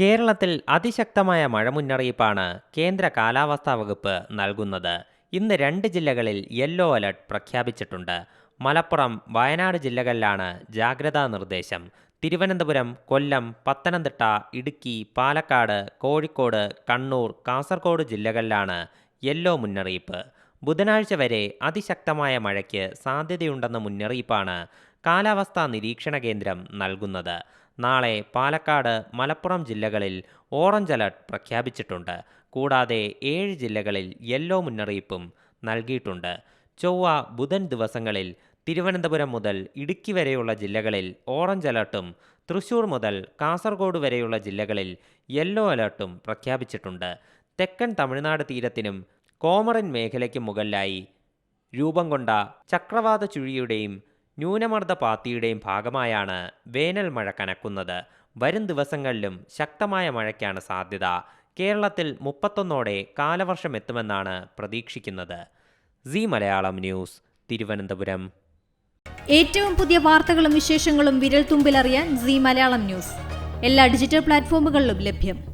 കേരളത്തിൽ അതിശക്തമായ മഴ മുന്നറിയിപ്പാണ് കേന്ദ്ര കാലാവസ്ഥാ വകുപ്പ് നൽകുന്നത്. ഇന്ന് രണ്ട് ജില്ലകളിൽ യെല്ലോ അലർട്ട് പ്രഖ്യാപിച്ചിട്ടുണ്ട്. മലപ്പുറം വയനാട് ജില്ലകളിലാണ് ജാഗ്രതാ നിർദ്ദേശം. തിരുവനന്തപുരം കൊല്ലം പത്തനംതിട്ട ഇടുക്കി പാലക്കാട് കോഴിക്കോട് കണ്ണൂർ കാസർഗോഡ് ജില്ലകളിലാണ് യെല്ലോ മുന്നറിയിപ്പ്. ബുധനാഴ്ച വരെ അതിശക്തമായ മഴയ്ക്ക് സാധ്യതയുണ്ടെന്ന മുന്നറിയിപ്പാണ് കാലാവസ്ഥാ നിരീക്ഷണ കേന്ദ്രം നൽകുന്നത്. നാളെ പാലക്കാട് മലപ്പുറം ജില്ലകളിൽ ഓറഞ്ച് അലർട്ട് പ്രഖ്യാപിച്ചിട്ടുണ്ട്. കൂടാതെ ഏഴ് ജില്ലകളിൽ യെല്ലോ മുന്നറിയിപ്പും നൽകിയിട്ടുണ്ട്. ചൊവ്വ ബുധൻ ദിവസങ്ങളിൽ തിരുവനന്തപുരം മുതൽ ഇടുക്കി വരെയുള്ള ജില്ലകളിൽ ഓറഞ്ച് അലർട്ടും തൃശൂർ മുതൽ കാസർഗോഡ് വരെയുള്ള ജില്ലകളിൽ യെല്ലോ അലർട്ടും പ്രഖ്യാപിച്ചിട്ടുണ്ട്. തെക്കൻ തമിഴ്നാട് തീരത്തിനും കോമറൻ മേഖലയ്ക്കും മുകളിലായി രൂപം കൊണ്ട ചക്രവാത ചുഴിയുടെയും ന്യൂനമർദ്ദ പാത്തിയുടെയും ഭാഗമായാണ് വേനൽ മഴ കനക്കുന്നത്. വരും ദിവസങ്ങളിലും ശക്തമായ മഴയ്ക്കാണ് സാധ്യത. കേരളത്തിൽ മുപ്പത്തൊന്നോടെ കാലവർഷം എത്തുമെന്നാണ് പ്രതീക്ഷിക്കുന്നത്. C Malayalam news Thiruvananthapuram. ഏറ്റവും പുതിയ വാർത്തകളും വിശേഷങ്ങളും വിരൽ തുമ്പിലറിയാൻ സി മലയാളം ന്യൂസ്. എല്ലാ ഡിജിറ്റൽ പ്ലാറ്റ്ഫോമുകളിലും ലഭ്യം.